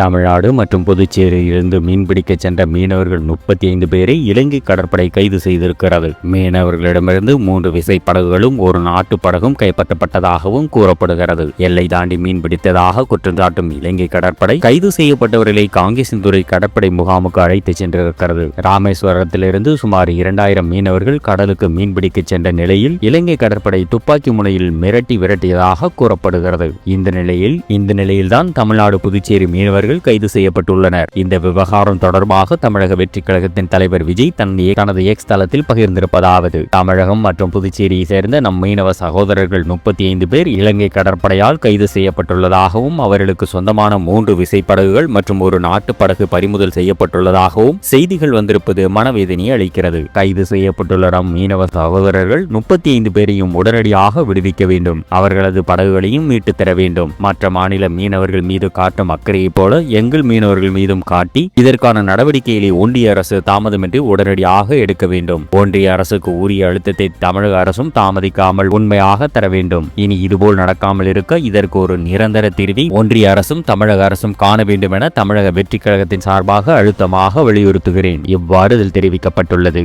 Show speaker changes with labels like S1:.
S1: தமிழ்நாடு மற்றும் புதுச்சேரியிலிருந்து மீன்பிடிக்க சென்ற மீனவர்கள் முப்பத்தி ஐந்து பேரை இலங்கை கடற்படை கைது செய்திருக்கிறது. மீனவர்களிடமிருந்து மூன்று விசைப்படகுகளும் ஒரு நாட்டு படகும் கைப்பற்றப்பட்டதாகவும் கூறப்படுகிறது. எல்லை தாண்டி மீன்பிடித்ததாக குற்றம் சாட்டும் இலங்கை கடற்படை கைது செய்யப்பட்டவர்களை காங்கேசன்துறை கடற்படை முகாமுக்கு அழைத்து சென்றிருக்கிறது. ராமேஸ்வரத்திலிருந்து சுமார் இரண்டாயிரம் மீனவர்கள் கடலுக்கு மீன்பிடிக்க சென்ற நிலையில் இலங்கை கடற்படை துப்பாக்கி முனையில் மிரட்டி விரட்டியதாக கூறப்படுகிறது. இந்த நிலையில் இந்த நிலையில்தான் தமிழ்நாடு புதுச்சேரி மீனவர்கள் கைது செய்யப்பட்டுள்ளனர். இந்த விவகாரம் தொடர்பாக தமிழக வெற்றி கழகத்தின் தலைவர் விஜய் தன் தனது எக்ஸ் தளத்தில் பகிர்ந்திருப்பதாவது. தமிழகம் மற்றும் புதுச்சேரியை சேர்ந்த நம் மீனவ சகோதரர்கள் முப்பத்தி ஐந்து பேர் இலங்கை கடற்படையால் கைது செய்யப்பட்டுள்ளதாகவும் அவர்களுக்கு சொந்தமான மூன்று விசைப்படகுகள் மற்றும் ஒரு நாட்டு படகு பறிமுதல் செய்யப்பட்டுள்ளதாகவும் செய்திகள் வந்திருப்பது மனவேதனையை அளிக்கிறது. கைது செய்யப்பட்டுள்ள நம் மீனவ சகோதரர்கள் முப்பத்தி ஐந்து பேரையும் உடனடியாக விடுவிக்க வேண்டும். அவர்களது படகுகளையும் மீட்டுத் தர வேண்டும். மற்ற மாநில மீனவர்கள் மீது காட்டும் அக்கறையைப் போல எங்கள் மீனவர்கள் மீதும் காட்டி இதற்கான நடவடிக்கைகளை ஒன்றிய அரசு தாமதமின்றி உடனடியாக எடுக்க வேண்டும். ஒன்றிய அரசுக்கு உரிய அழுத்தத்தை தமிழக அரசும் தாமதிக்காமல் உண்மையாக தர வேண்டும். இனி இதுபோல் நடக்காமல் இருக்க இதற்கு ஒரு நிரந்தர தீர்வை ஒன்றிய அரசும் தமிழக அரசும் காண வேண்டும் என தமிழக வெற்றி கழகத்தின் சார்பாக அழுத்தமாக வலியுறுத்துகிறேன். இவ்வாறு இதில் தெரிவிக்கப்பட்டுள்ளது.